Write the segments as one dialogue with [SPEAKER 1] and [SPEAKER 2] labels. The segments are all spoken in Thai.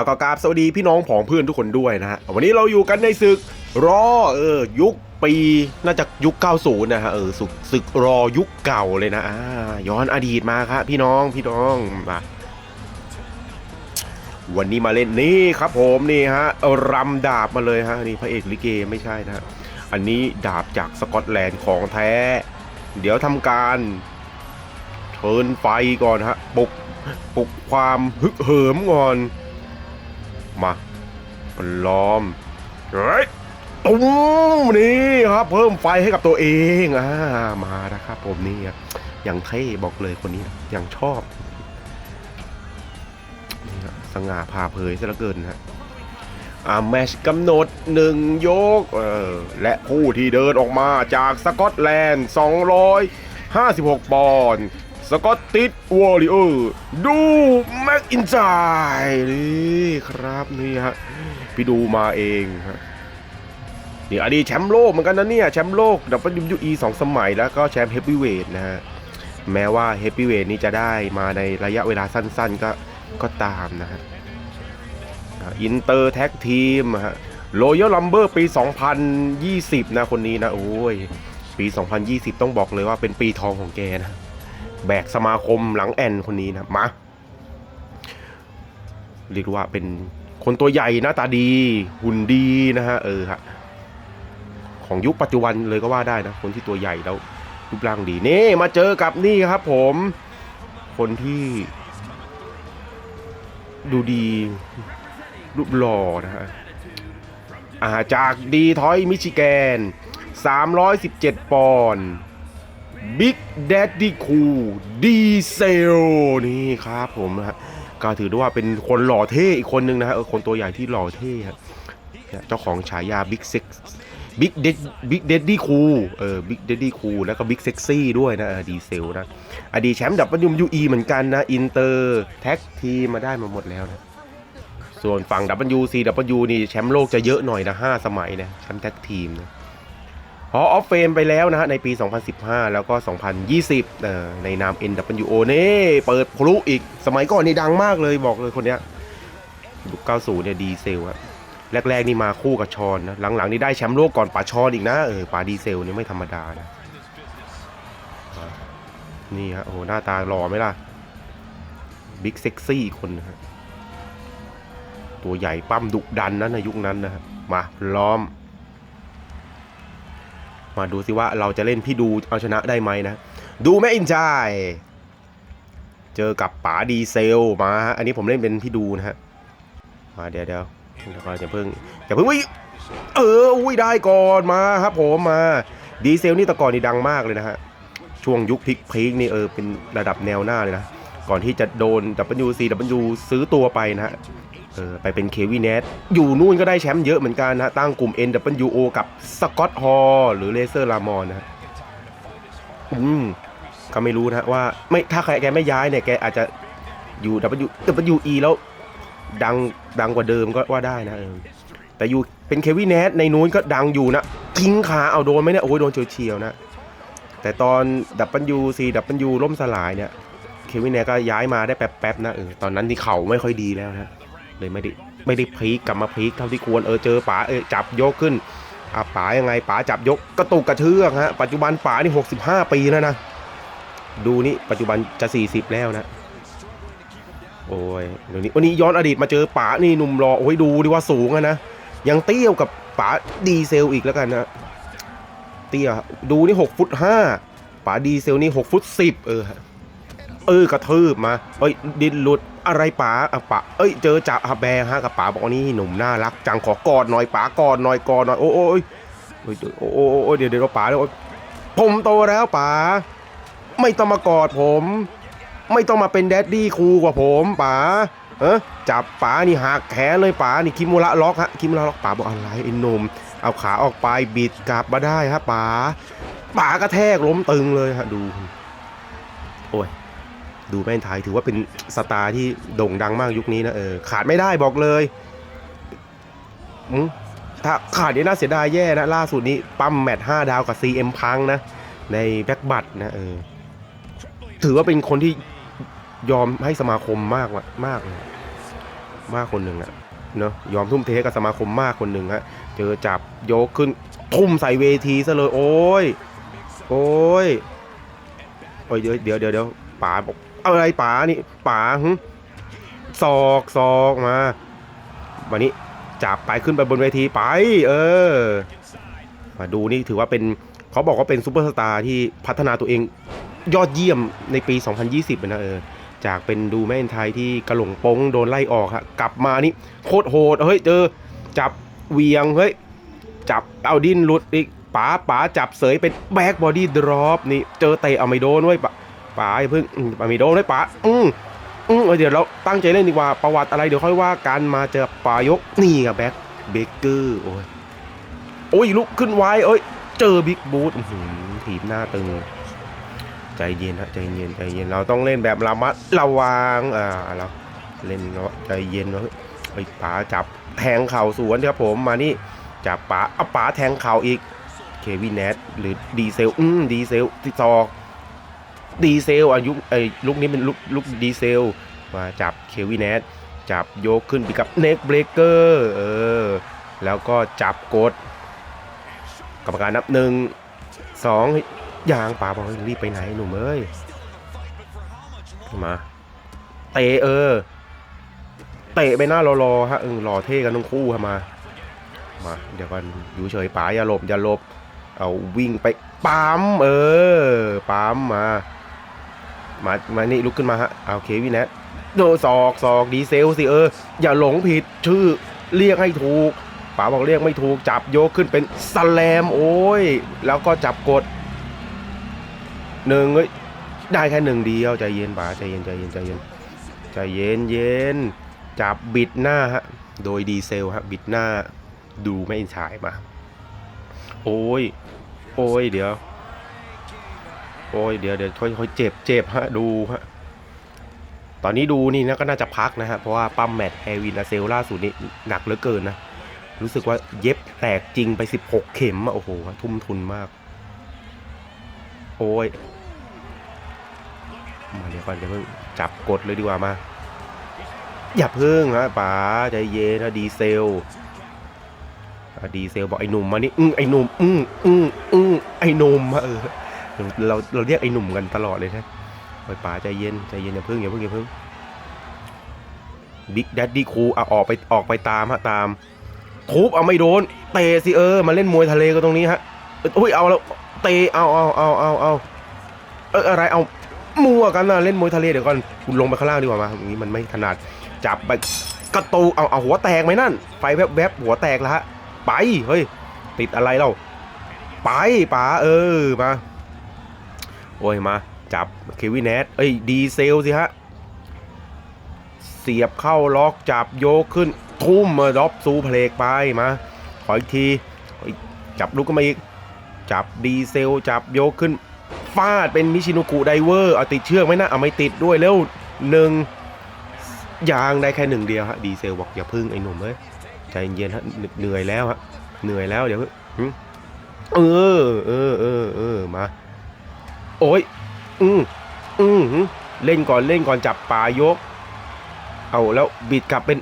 [SPEAKER 1] เอากกราบสวัสดีพี่น้องผองเพื่อนทุกคนด้วยนะฮะวันนี้เราอยู่กันในศึกรอเออยุคปีน่าจะยุค 90 นะฮะเออศึกศึกรอยุคเก่าเลยนะอ่าย้อนอดีตมาครับพี่น้องพี่น้องมาวันนี้มาเล่นนี่ครับผมนี่ฮะรำดาบมาเลยฮะนี่พระเอกลิเกไม่ใช่นะฮะอันนี้ดาบจากสกอตแลนด์ของแท้ เดี๋ยวทำการเทินไฟก่อนฮะปลุกปลุกความฮึกเหิมก่อน มาปล้อมเฮ้ยตุ้มนี่ครับ เพิ่มไฟให้กับตัวเองอ่ามานะครับผมนี่ครับอย่างเท่บอกเลยคนนี้อย่างชอบนี่ครับสง่าพาเผยซะเหลือเกินนะฮะอ่าแมชกำหนดหนึ่งยกเออและผู้ที่เดินออกมาจากสกอตแลนด์ 256 ปอนด์ สกอตติดวอริเออร์ดูแม็กอินไซนี่ครับนี่ฮะพี่ดูมาเองฮะนี่อดีตแชมป์โลกเหมือนกันนะเนี่ยแชมป์โลก WWE สองสมัยแล้วก็แชมป์เฮฟวีเวทนะฮะแม้ว่าเฮฟวีเวทนี้จะได้มาในระยะเวลาสั้นๆ ก็ก็ตามนะฮะอินเตอร์แท็กทีมฮะโรยัลลัมเบอร์ปี 2020 นะคนนี้นะ โอ้ย ปี 2020 ต้องบอกเลยว่าเป็นปีทองของแกนะ แบกสมาคมหลังแอนคนนี้นะมาเรียกว่าเป็นคนตัวใหญ่หน้าตาดีหุ่นดีนะฮะเออฮะของยุคปัจจุบันเลยก็ว่าได้นะ คนที่ตัวใหญ่แล้วรูปร่างดีนี่มาเจอกับนี่ครับ ผม คนที่ ดูดีรูปหล่อนะฮะอาจากดีทอยมิชิแกน 317 ปอนด์ บิ๊กแดดดี้คูดีเซลนี่ครับผมนะฮะก็ถือได้ว่าเป็นคนหล่อเท่อีกคนนึงนะฮะเออคนตัวใหญ่ที่หล่อเท่ครับเจ้าของฉายาบิ๊กเซ็กบิ๊กเดดบิ๊กเดดดี้คูเออบิ๊กเดดดี้คูแล้วก็บิ๊กเซ็กซี่ด้วยนะดีเซลนะอดีตแชมป์ดับเบิลยูยูอีเหมือนกันนะอินเตอร์แท็กทีมมาได้มาหมดแล้วนะส่วนฝั่ง WCW นี่แชมป์โลกจะเยอะหน่อยนะ 5 สมัยนะแชมป์แท็กทีมนะ ฮอออฟเฟมไปแล้วนะฮะในปี 2015 แล้วก็ 2020เอ่อในนาม NWO นี่เปิดพลุอีกสมัยก่อนนี่ดังมากเลยบอกเลยคนเนี้ยยุค90 เนี่ยดีเซลอะแรก ๆ นี่มาคู่กับชอนนะ หลัง ๆ นี่ได้แชมป์โลกก่อนป่าชอนอีกนะ เออป่าดีเซลนี่ไม่ธรรมดานะ นี่ฮะ โอ้หหน้าตาหล่อไหมล่ะ บิ๊กเซ็กซี่คนนะฮะ ตัวใหญ่ปั้มดุดันนะในยุคนั้นนะฮะ มา ล้อม มาดูสิว่าเราจะเล่นพี่ดูเอาชนะได้ไหมนะ ดูแม่อินจายเจอกับป๋าดีเซลมาฮะอันนี้ผมเล่นเป็นพี่ดูนะฮะมาเดี๋ยวเดี๋ยวเดี๋ยวก่อนอย่าเพิ่งอย่าเพิ่งวิเอออุ้ยได้ก่อนมาครับผมมาดีเซลนี่แตะก่อนนี่ดังมากเลยนะฮะช่วงยุคพิกพีคนี่เออเป็นระดับแนวหน้าเลยนะ ก่อนที่จะโดน WCW ซื้อตัวไปนะฮะ ออไปเป็นเควินเนตอยู่นู่นก็ได้แชมป์เยอะเหมือนกันนะตั้งกลุ่ม NWO กับสกอตฮอลหรือเลเซอร์ลามอนนะอืมก็ไม่รู้นะว่าไม่ถ้าใครแกไม่ย้ายเนี่ยแกอาจจะอยู่ W WE แล้วดังดังกว่าเดิมก็ว่าได้นะเออแต่อยู่เป็นเควินเนตในนู้นก็ดังอยู่นะทิ้งขาเอาโดนไหมเนี่ยโอ้ยโดนเฉียวๆนะแต่ตอน WC W ล่มสลายเนี่ย เควินเนตก็ย้ายมาได้แป๊บๆนะเออตอนนั้นที่เข่าไม่ค่อยดีแล้วนะ เลยไม่ได้ไม่ได้พลิกกลับมาพลิกเท่าที่ควรเออเจอป๋าเออจับยกขึ้นอะป๋ายังไงป๋าจับยกกระตุกกระเทือกฮะปัจจุบันป๋านี่65 ปีแล้วนะ ดูนี่ปัจจุบันจะ 40 แล้วนะ โอ้ยเดี๋ยวนี้วันนี้ย้อนอดีตมาเจอป๋านี่หนุ่มรอโอ้ยดูดิว่าสูงอะนะยังเตี้ยวกับป๋าดีเซลอีกแล้วกันนะเตี้ยดูนี่6ฟุต5ป๋าดีเซลนี่6ฟุต10 เออเออกระทืบมาเอ้ยดินหลุด อะไรป๋าอะป๋าเอ้ย เจอจ่าฮะแบร์ฮะกับป๋าบอกว่านี่หนุ่มน่ารักจังขอกอดหน่อยป๋ากอดหน่อยกอดหน่อยโอ้โอ้ยโอ้ยโอ้โอ้ยเดี๋ยวเดี๋ยวป๋าเดี๋ยวผมโตแล้วป๋าไม่ต้องมากอดผม ไม่ต้องมาเป็นแดดดี้ครูกว่าผมป๋าเออจับป๋านี่หักแขนเลยป๋านี่คิมุระล็อกฮะคิมุระล็อกป๋าบอกอะไรไอ้หนุ่มเอาขาออกไปบิดกลับมาได้ฮะป๋าป๋ากระแทกล้มตึงเลยฮะดู โอ้ย ดูแม่นไทยถือว่าเป็นสตาร์ที่โด่งดังมากยุคนี้นะเออขาดไม่ได้บอกเลยถ้าขาดนี่น่าเสียดายแย่นะ ล่าสุดนี้ปั๊มแมตช์5ดาวกับ CM พังนะ ในแบ็กบัตนะเออถือว่าเป็นคนที่ยอมให้สมาคมมากว่ะมากมากคนหนึ่งอะเนาะยอมทุ่มเทกับสมาคมมากคนหนึ่งฮะเจอจับยกขึ้นทุ่มใส่เวทีซะเลย โอ้ย โอ้ยโอ้ยเดี๋ยวเดี๋ยวเดี๋ยวเดี๋ยวป๋าบอก เอาอะไรป๋านี่ป๋าหึศอกศอกมา วันนี้จับไปขึ้นไปบนเวทีไป เออ มาดูนี่ถือว่าเป็นเขาบอกว่าเป็นซูเปอร์สตาร์ที่พัฒนาตัวเองยอดเยี่ยมในปี 2020นะเออ จากเป็นดูแม่นไทยที่กระหลงปงโดนไล่ออกฮะกลับมานี่โคตรโหดเฮ้ยเจอจับเวียงเฮ้ยจับเอาดินหลุดอีกป๋าป๋าจับเสยเป็นแบ็กบอดี้ดรอปนี่เจอเตะเอาไม่โดนเว้ย ป๋าอย่าเพิ่งอืมไม่โดนเว้ยป๋าอืมอืมเดี๋ยวเราตั้งใจเล่นดีกว่าประวัติอะไรเดี๋ยวค่อยว่ากันมาเจอป๋ายกนี่กับแบ็กเบเกอร์โอ้ยโอ้ยลุกขึ้นไว้เอ้ย เจอบิ๊กบูธถีบหน้าตึงใจเย็นฮะใจเย็นใจเย็นเราต้องเล่นแบบระมัดระวังอ่าเราเล่นเนาะใจเย็นเนาะไอ้ยป๋าจับแทงเข่าสวนครับผมมานี่จับป๋าเอาป๋าแทงเข่าอีกเควินเนทหรือดีเซลอืมดีเซลที่ซอก ดีเซลอายุไอ้ลุกนี้เป็นลุกลุกดีเซล มาจับเควินเนทจับโยกขึ้นไปกับเน็กเบรกเกอร์เออแล้วก็จับกดกรรมการนับหนึ่งสองยางป่าบอกรีบไปไหนหนุ่มเอ้ยมาเตะเออเตะไปหน้ารอๆฮะเออรอเท่กันทั้งคู่ฮะมามาเดี๋ยวก่อนอยู่เฉยป๋าอย่าหลบอย่าหลบเอาวิ่งไปปั๊มเออปั๊มมา มามานี่ลุกขึ้นมาฮะเอาเควินแนทโดนศอกศอกดีเซลสิเออ อย่าหลงผิดชื่อเรียกให้ถูกป๋าบอกเรียกไม่ถูกจับโยกขึ้นเป็นสแลมโอ้ย แล้วก็จับกดหนึ่งเอ้ยได้แค่หนึ่งเดียวใจเย็นป๋าใจเย็นใจเย็นใจเย็นใจเย็นเย็นจับบิดหน้าฮะโดยดีเซลฮะบิดหน้าดูไม่ฉายมา โอ้ย โอ้ยเดี๋ยว โอ้ยเดี๋ยวเดี๋ยวค่อยค่อยเจ็บเจ็บฮะดูฮะตอนนี้ดูนี่นะก็น่าจะพักนะฮะเพราะว่าปั๊มแมตช์แฮวินอาเซลล่าสุดนี่หนักเหลือเกินนะรู้สึกว่าเย็บแตกจริงไป 16 เข็มอะโอ้โห ทุ่มทุนมาก โอ้ย มาเดี๋ยวก่อนเดี๋ยวเพิ่งจับกดเลยดีกว่ามา อย่าเพิ่งฮะป๋าใจเย็นนะดีเซลดีเซลบอกไอ้หนุ่มมานี่ อืมไอ้หนุ่ม อืมอืมอืมไอ้หนุ่มเออ เราเราเรียกไอ้หนุ่มกันตลอดเลยนะโอ้ยป๋าใจเย็นใจเย็นอย่าเพิ่งอย่าเพิ่งอย่าเพิ่งบิ๊กแดดดี้ครูเอะออกไปออกไปตามฮะตามทุบเอาไม่โดนเตะสิเออมาเล่นมวยทะเลกันตรงนี้ฮะอุ้ยเอาแล้วเตะเอาเอาเอาเอาเอาเอออะไรเอามัวกันนะเล่นมวยทะเลเดี๋ยวก่อนคุณลงไปข้างล่างดีกว่ามาอย่างนี้มันไม่ถนัดจับไปกระตูเอาเอาหัวแตกไหมนั่นไฟแวบแวบหัวแตกแล้วฮะไปเฮ้ยติดอะไรเราไปป๋าเออมา โอ้ยมา จับเควินแนทเอ้ยดีเซลสิฮะ เสียบเข้าล็อกจับโยกขึ้น ทุ่มมาดรอปซูเพลกไปมา ขออีกทีขออีกจับลูกก็มาอีก จับดีเซล จับโยกขึ้นฟาดเป็นมิชินุกุไดเวอร์เอาติดเชือกไหมนะเอาไม่ติดด้วยเร็วหนึ่งยางได้แค่หนึ่งเดียวฮะดีเซลบอกอย่าพึ่งไอ้หนุ่มเอ้ยใจเย็นฮะเหนื่อยแล้วฮะเหนื่อยแล้วเดี๋ยวเออเออเออเออมา โอ้ย อืมอืมเล่นก่อนเล่นก่อนจับป่ายก เอาแล้วบิดกลับเป็น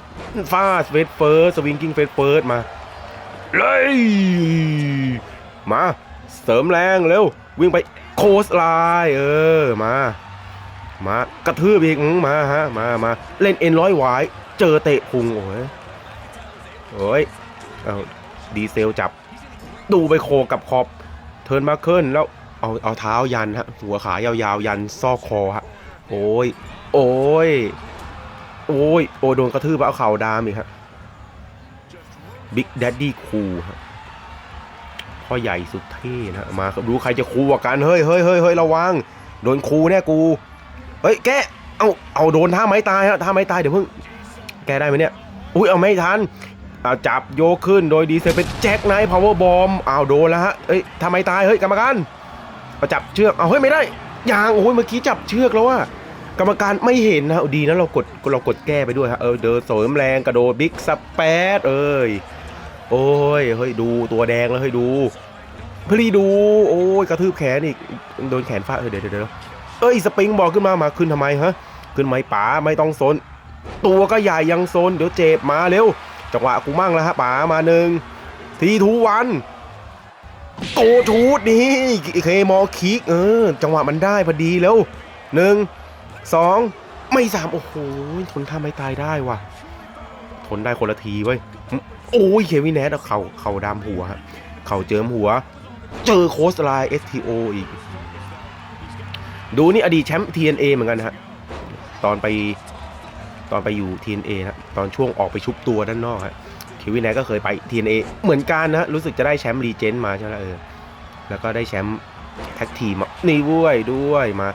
[SPEAKER 1] ฟาสเฟสเฟิร์สสวิงกิ้งเฟสเฟิร์สมา เลย มา เสริมแรงเร็ว วิ่งไปโคสไลน์เออ มา มากระทืบอีกมาฮะ มามาเล่นเอ็นร้อยหวายเจอเตะพุงโอ้ยโอ้ยเอาดีเซลจับ ดูไปโคกับขอบเทิร์นมาเคิลแล้ว เอาเอาเท้ายันฮะหัวขายาวๆยันซอกคอฮะโอ้ยโอ้ยโอ้ยโอ้โดนกระทืบเอาเข่าดามอีกฮะบิ๊กแดดดี้คูฮะพ่อใหญ่สุดเท่นะฮะมาครับดูใครจะคูกว่ากันเฮ้ยเฮ้ยเฮ้ยเฮ้ยระวังโดนคูแน่กูเฮ้ยแกเอาเอาโดนท่าไม้ตายฮะท่าไม้ตายเดี๋ยวเพิ่งแกได้ไหมเนี่ยอุ้ยเอาไม่ทันเอาจับโยกขึ้นโดยดีเซลเป็นแจ็คไนท์พาวเวอร์บอมเอาโดนแล้วฮะเอ้ยทำไม้ตายเฮ้ยกรรมการ เอาจับเชือกเอาเฮ้ยไม่ได้ยางโอ้ยเมื่อกี้จับเชือกแล้วว่ากรรมการไม่เห็นนะดีนะเรากดเรากดแก้ไปด้วยฮะเออเดินเสริมแรงกระโดดบิ๊กสเปดเอ้ยโอ้ยเฮ้ยดูตัวแดงแล้วเฮ้ยดูพลีดู โอ้ยกระทืบแขนอีกโดนแขนฟาดเออเดี๋ยวเดี๋ยวเดี๋ยวเอ้ยสปริงบอกขึ้นมามาขึ้นทำไมฮะขึ้นไหมป๋าไม่ต้องสนตัวก็ใหญ่ยังโซนเดี๋ยวเจ็บมาเร็วจังหวะกูมั่งแล้วฮะป๋ามาหนึ่งทีทูวัน โกทูดนี่เคมอคิกเออ จังหวะมันได้พอดีแล้วหนึ่งสองไม่สามโอ้โหทนท่าไม่ตายได้ว่ะ ทนได้คนละทีเว้ยโอ้ยเควินแนทเอาเข่าเข่าดามหัวฮะเข่าเจิมหัว เจอโค้ชไลน์ STO อีก ดูนี่อดีตแชมป์ TNA เหมือนกันฮะ ตอนไปตอนไปอยู่ TNA นะตอนช่วงออกไปชุบตัวด้านนอกฮะ เควินแนก็เคยไป TNA เหมือนกันนะรู้สึกจะได้แชมป์รีเจนต์มาใช่ไหมเออแล้วก็ได้แชมป์แท็กทีมนี่ด้วยด้วยมา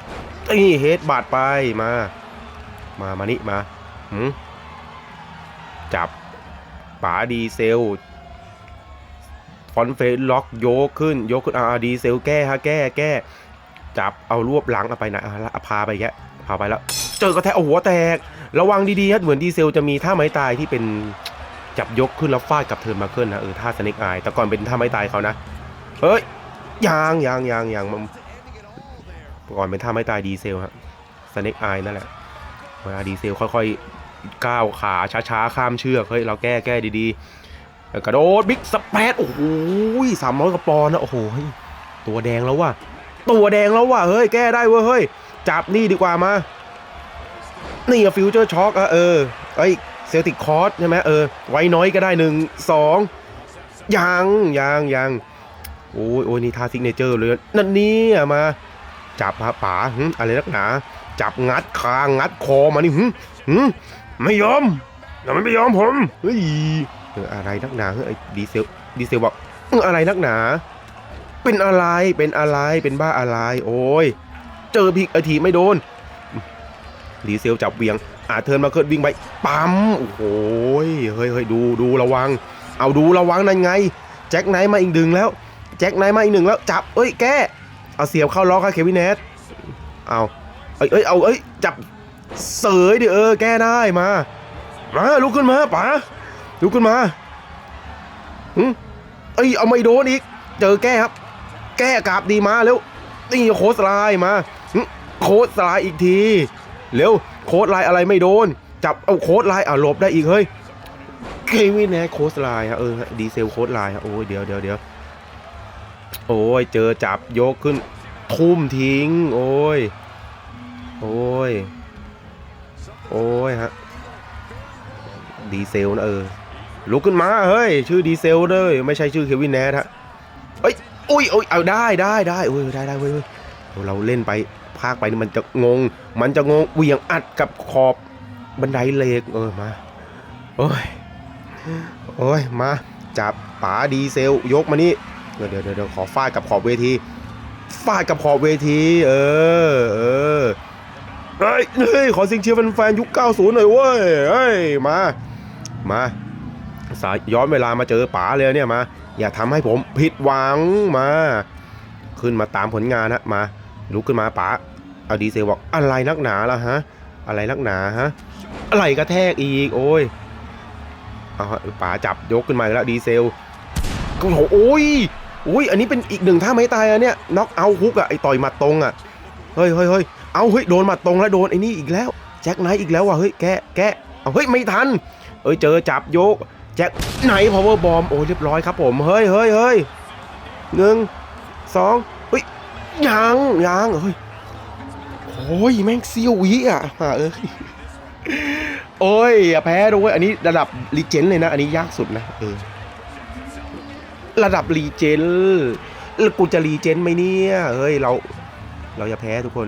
[SPEAKER 1] นี่เฮดบาดไปมา มามานี่มาหืมจับป๋าดีเซลฟอนเฟสล็อกโยกขึ้นยกขึ้นอาดีเซลแก้ฮะแก้แก้จับเอารวบหลังเอาไปไหนอะละพาไปแกพาไปแล้ว เจอกระแทกเอาหัวแตก ระวังดีๆฮะเหมือนดีเซลจะมีท่าไม้ตายที่เป็น จับยกขึ้นแล้วฟาดกับเทิร์นมาเคิลนะเออท่าสเน็กอายแต่ก่อนเป็นท่าไม้ตายเขานะเฮ้ยยางยางยางยางมันก่อนเป็นท่าไม้ตายดีเซลฮะสเน็กอายนั่นแหละเวลาดีเซลค่อยๆก้าวขาช้าๆข้ามเชือกเฮ้ยเราแก้แก้ดีๆกระโดดบิ๊กสเปซโอ้โหสามร้อยกระปอนนะโอ้โหตัวแดงแล้วว่ะตัวแดงแล้วว่ะเฮ้ยแก้ได้เว้ยเฮ้ยจับนี่ดีกว่ามานี่ฟิวเจอร์ช็อคอะเออไอ้ เซลติกคอร์สใช่ไหมเออ ไว้น้อยก็ได้หนึ่งสองยังยังยังโอ้ยโอ้ยนี่ท่าซิกเนเจอร์เลย นั่นนี่มา จับป๋าอะไรนักหนา จับงัดคางงัดคอมานี่หึหึไม่ยอมทำไมไม่ยอมผมเฮ้ยอะไรนักหนาเฮ้ยไอ้ดีเซลดีเซลบอกอออะไรนักหนา เป็นอะไรเป็นอะไรเป็นบ้าอะไร โอ้ยเจอพิกไอทีไม่โดนดีเซลจับเวียง อาเทิร์นมาเคิร์ดวิ่งไปปั๊มโอ้โหเฮ้ยเฮ้ยดูดูระวัง เอาดูระวังนั่นไง แจ็คไนท์มาอีกดึงแล้ว แจ็คไนท์มาอีกหนึ่งแล้วจับเอ้ยแกเอาเสียบเข้าล็อกค่ะเควินเนสเอาเอ้ยเอ้ยเอาเอ้ยจับเสยดิเออแก้ได้มามาลุกขึ้นมาป๋าลุกขึ้นมาหึเอ้ยเอาไม่โดนอีก เจอแก้ครับ แก้กราบดีมาเร็วนี่โค้ดไลมาโค้ดไลอีกทีเร็ว โค้ดไลน์อะไรไม่โดน จับเอาโค้ดไลน์อะหลบได้อีกเฮ้ยเควินแนโค้ดไลน์ฮะเออดีเซลโค้ดไลน์ฮะโอ้ยเดี๋ยวเดี๋ยวเดี๋ยวโอ้ยเจอจับยกขึ้น ทุ่มทิ้ง โอ้ย โอ้ย โอ้ยฮะดีเซลนะเออลุกขึ้นมาเฮ้ยชื่อดีเซลเลยไม่ใช่ชื่อเควินแนทฮะเอ้ยอุ้ยอุ้ยเอาได้ได้ได้เอ้ยได้ได้เว้ยเว้ยเราเล่นไป ภาคไปนี่มันจะงง มันจะงงเวียงอัดกับขอบบันไดเหล็กเออมาโอ้ยโอ้ยมาจับป๋าดีเซลยกมานี่เดี๋ยวเดี๋ยวเดี๋ยวขอฟาดกับขอบเวทีฟาดกับขอบเวที เออเออเฮ้ยเฮ้ยขอเสิงเชียร์แฟนๆยุค 90 หน่อยเว้ยเฮ้ยมามาสายย้อนเวลามาเจอป๋าเลยเนี่ยมา อย่าทำให้ผมผิดหวังมา ขึ้นมาตามผลงานนะมาลุกขึ้นมาป๋า อดีเซลบอกอะไรนักหนาล่ะฮะ อะไรนักหนาฮะ อะไรกระแทกอีก โอ้ยเอาป๋าจับยกขึ้นมาแล้วดีเซลก็โหโอ้ยโอ้ยอันนี้เป็นอีกหนึ่งท่าไม้ตายอะเนี่ยน็อกเอาฮุกอะไอต่อยหมัดตรงอะเฮ้ยเฮ้ยเฮ้ยเอาเฮ้ยโดนหมัดตรงแล้วโดนไอ้นี่อีกแล้ว แจ็คไนท์อีกแล้วว่ะเฮ้ยแกแกเอาเฮ้ยไม่ทันเอ้ยเจอจับยกแจ็คไนท์พาวเวอร์บอมโอ้ยเรียบร้อยครับผมเฮ้ยเฮ้ยเฮ้ยหนึ่งสองเฮ้ยยังยังเฮ้ย โอ้ยแม่งเซียววิอะเอ้ยโอ้ยอย่าแพ้ด้วยอันนี้ระดับรีเจนเลยนะ อันนี้ยากสุดนะเออระดับรีเจนแล้วกูจะรีเจนไหมเนี่ยเฮ้ยเรา เราอย่าแพ้ทุกคน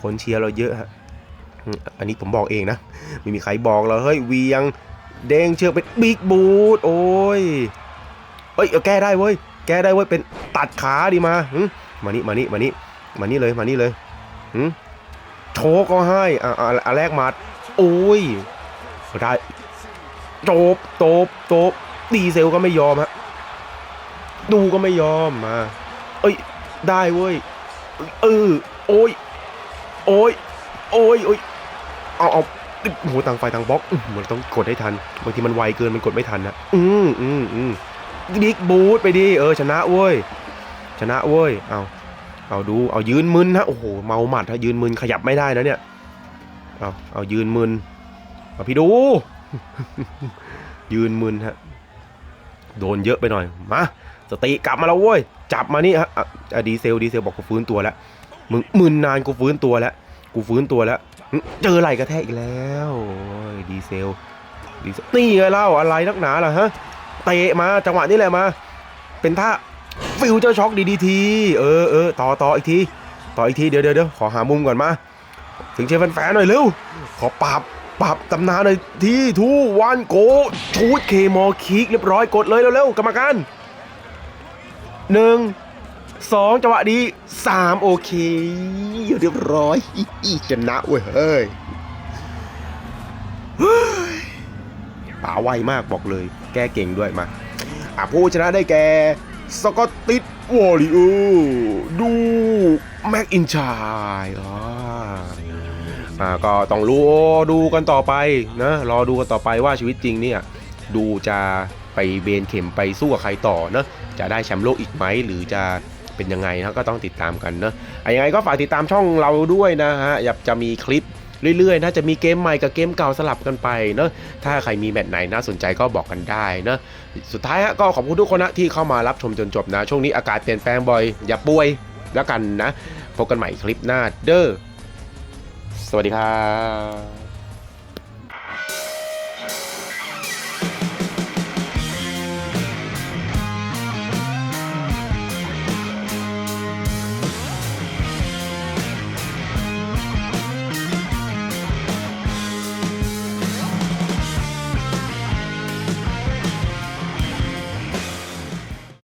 [SPEAKER 1] คนเชียร์เราเยอะฮะอันนี้ผมบอกเองนะ ไม่มีใครบอกเราเฮ้ยเวียงเด้งเชือกเป็นบิ๊กบูทโอ้ยเอ้ยแก้ได้เว้ยแก้ได้เว้ยเป็นตัดขาดีมามานี่มานี่มานี่มานี่เลยมานี่เลย โชก็ให้อ่าอ่าแรกมาโอ้ยได้โจบโจบโจบดีเซลก็ไม่ยอมฮะดูก็ไม่ยอมมาเอ้ย ได้เว้ยเออโอ้ยโอ้ยโอ้ยโอ้ยเอาเอาโอ้โหต่างไฟต่างบล็อกอื้อมันต้องกดให้ทันบางทีมันไวเกินมันกดไม่ทันนะอืมอืมอืมบิ๊กบูทไปดิเออชนะเว้ยชนะเว้ยเอา เอาดูเอายืนมึนฮะโอ้โหเมาหมัดฮะยืนมึนขยับไม่ได้นะเนี่ยเอาเอายืนมึนเอาพี่ดู ยืนมึนฮะโดนเยอะไปหน่อยมาสติกลับมาแล้วเว้ยจับมานี่ฮะอดีเซลดีเซลบอกกูฟื้นตัวแล้วมึงมึนนานกูฟื้นตัวแล้วกูฟื้นตัวแล้วเจอไหลกระแทกอีกแล้วโอ้ยดีเซลดีเซลนี่ไงเล่าอะไรนักหนาล่ะฮะเตะมาจังหวะนี้แหละมา เป็นท่า ฟิวเจอร์ช็อคดีดีทีเออเออต่อต่ออีกที ต่ออีกทีเดี๋ยวเดี๋ยวเดี๋ยวขอหามุมก่อนมา ถึงเชฟแฟนๆหน่อยเร็ว ขอปรับปรับตำนานหน่อยที่ทูวันโกชูดเคมอคิกเรียบร้อยกดเลยเร็วๆกรรมการหนึ่งสองจังหวะดีสามโอเค เรียบร้อยชนะเว้ยเฮ้ยป๋าไวมากบอกเลย แก้เก่งด้วยมาอะผู้ชนะได้แก สกอตติสวอริโอดูแม็กอินชายอ่าก็ต้องรู้ดูกันต่อไปนะรอดูกันต่อไปว่าชีวิตจริงเนี่ยดูจะไปเบนเข็มไปสู้กับใครต่อเนะจะได้แชมป์โลกอีกไหมหรือจะเป็นยังไงนะก็ต้องติดตามกันเนอะอะยังไงก็ฝากติดตามช่องเราด้วยนะฮะอยากจะมีคลิปเรื่อยๆนะจะมีเกมใหม่กับเกมเก่าสลับกันไปเนะถ้าใครมีแมตช์ไหนน่าสนใจก็บอกกันได้เนะ สุดท้ายฮะก็ขอบคุณทุกคนนะที่เข้ามารับชมจนจบนะ ช่วงนี้อากาศเปลี่ยนแปลงบ่อย อย่าป่วยแล้วกันนะ พบกันใหม่คลิปหน้าเด้อสวัสดีครับ